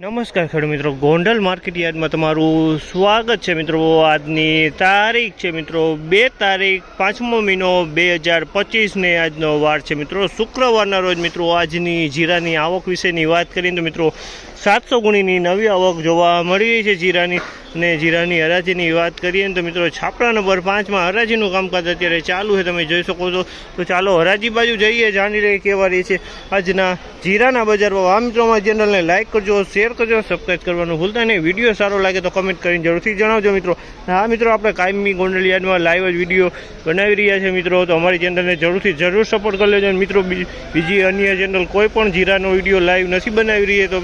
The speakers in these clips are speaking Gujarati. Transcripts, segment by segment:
નમસ્કાર ખેડૂત મિત્રો. ગોંડલ માર્કેટ યાર્ડમાં તમારું સ્વાગત છે મિત્રો. આજની તારીખ છે મિત્રો બે તારીખ, પાંચમો મહિનો બે હજાર પચીસને આજનો વાર છે મિત્રો. શુક્રવારના રોજ મિત્રો આજની જીરાની આવક વિશેની વાત કરીએ તો મિત્રો સાતસો ગુણીની નવી આવક જોવા મળી રહી છે જીરાની અને જીરાની હરાજીની વાત કરીએ તો મિત્રો છાપરા નંબર પાંચમાં હરાજીનું કામકાજ અત્યારે ચાલુ છે, તમે જોઈ શકો છો. તો ચાલો હરાજી બાજુ જઈએ, જાણી લઈએ કેવા રહી છે આજના જીરાના બજારમાં આ મિત્રોમાં ચેનલને લાઇક કરજો શેર કરજો સબસ્ક્રાઈબ કરવાનું ભૂલતા નહીં. વીડિયો સારો લાગે તો કમેન્ટ કરીને જરૂરથી જણાવજો મિત્રો. હા મિત્રો, આપણે કાયમી ગોંડલ યાર્ડમાં લાઈવ જ વીડિયો બનાવી રહ્યા છે મિત્રો. તો અમારી ચેનલને જરૂરથી જરૂર સપોર્ટ કરી લેજો. મિત્રો, બીજી અન્ય ચેનલ કોઈ પણ જીરાનો વીડિયો લાઈવ નથી બનાવી રહી, તો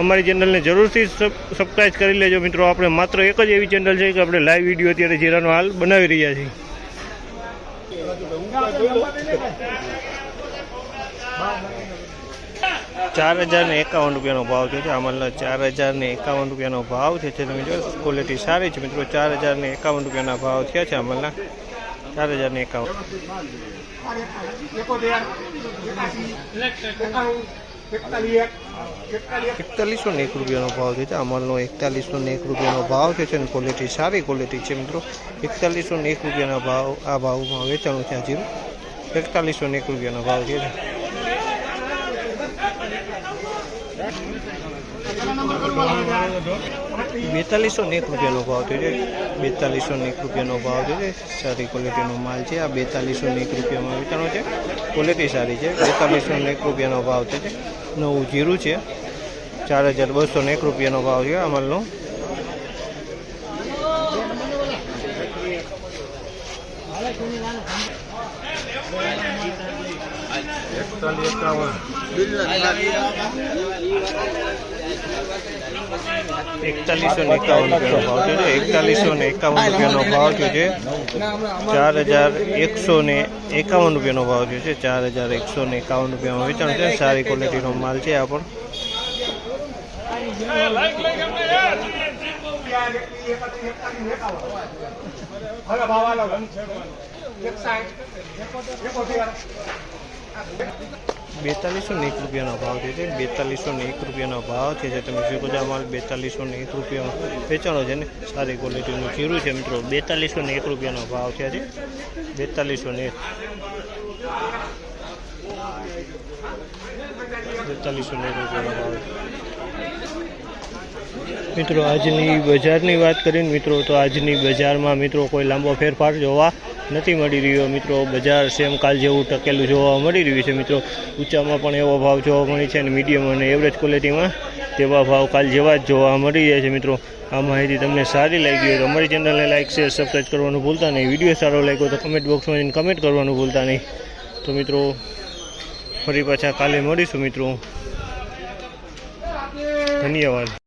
અમારી ચેનલને જરૂરથી સબ સબસ્ક્રાઈબ કરી લેજો મિત્રો. આપણે માત્ર એક જ એવી ચેનલ છે કે આપણે લાઈવ વીડિયો અત્યારે જીરાનો હાલ બનાવી રહ્યા છીએ. ચાર હજાર ને એકાવન રૂપિયાનો ભાવ છે. આમાં ચાર હજાર ને એકાવન રૂપિયાનો ભાવ છે. તમે જો ક્વોલિટી સારી છે મિત્રો. ચાર હજાર ને એકાવન રૂપિયાના ભાવ થયા છે આમાં ચાર હજાર ને એકાવન એકતાલીસો. ને એક રૂપિયાનો ભાવ છે. અમલનો એકતાલીસો ને એક રૂપિયાનો ભાવ છે અને ક્વોલિટી સારી ક્વોલિટી છે મિત્રો. એકતાલીસો ને એક રૂપિયાના ભાવ, આ ભાવમાં વેચાણું છે આ એકતાલીસો ને એક રૂપિયાનો ભાવ છે. બેતાલીસો ને એક રૂપિયાનો ભાવ થયો છે. બેતાલીસો ને એક રૂપિયાનો ભાવ થયો છે. સારી ક્વોલિટીનો માલ છે. આ બેતાલીસો ને એક રૂપિયામાં વેચાણો છે. ક્વોલિટી સારી છે. બેતાલીસો ને એક રૂપિયાનો ભાવ થયો છે. નવું જીરું છે. ચાર હજાર બસો ને એક રૂપિયાનો ભાવ છે આ માલનો. એકતાલીસો ને એકાવન રૂપિયાનો ભાવ થયો છે. એકતાલીસો એકાવન રૂપિયાનો ભાવ થયો છે. ચાર હજાર એકસો ને એકાવન રૂપિયાનો ભાવ થયો છે. ચાર હજાર એકસો ને એકાવન રૂપિયામાં વેચાણ છે. સારી ક્વોલિટીનો માલ છે આ પણ. બેતાલીસો ને એક રૂપિયાનો ભાવ છે. તે બેતાલીસો ને એક રૂપિયાનો ભાવ છે જે તમે જોઈ બધા માલ બેતાલીસો ને એક રૂપિયામાં વેચાણો છે ને સારી ક્વોલિટીનું જીરું છે મિત્રો. બેતાલીસો ને એક રૂપિયાનો ભાવ છે છે. બેતાલીસો ને એક. બેતાલીસો ને એક રૂપિયાનો ભાવ મિત્રો, આજની બજારની વાત કરીને મિત્રો, તો આજની બજારમાં મિત્રો કોઈ લાંબો ફેરફાર જોવા નથી મળી રહ્યો મિત્રો. બજાર સેમ કાલ જેવું ટકેલું જોવા મળી રહ્યું છે મિત્રો. ઊંચામાં પણ એવો ભાવ જોવા મળે છે અને મીડિયમ અને એવરેજ ક્વોલિટીમાં તેવા ભાવ કાલ જેવા જ જોવા મળી રહ્યા છે મિત્રો. આ માહિતી તમને સારી લાગી હોય તો અમારી ચેનલને લાઇક શેર સબસ્ક્રાઈબ કરવાનું ભૂલતા નહીં. વીડિયો સારો લાગ્યો તો કમેન્ટ બોક્સમાં જઈને કમેન્ટ કરવાનું ભૂલતા નહીં. તો મિત્રો, ફરી પાછા કાલે મળીશું મિત્રો. ધન્યવાદ.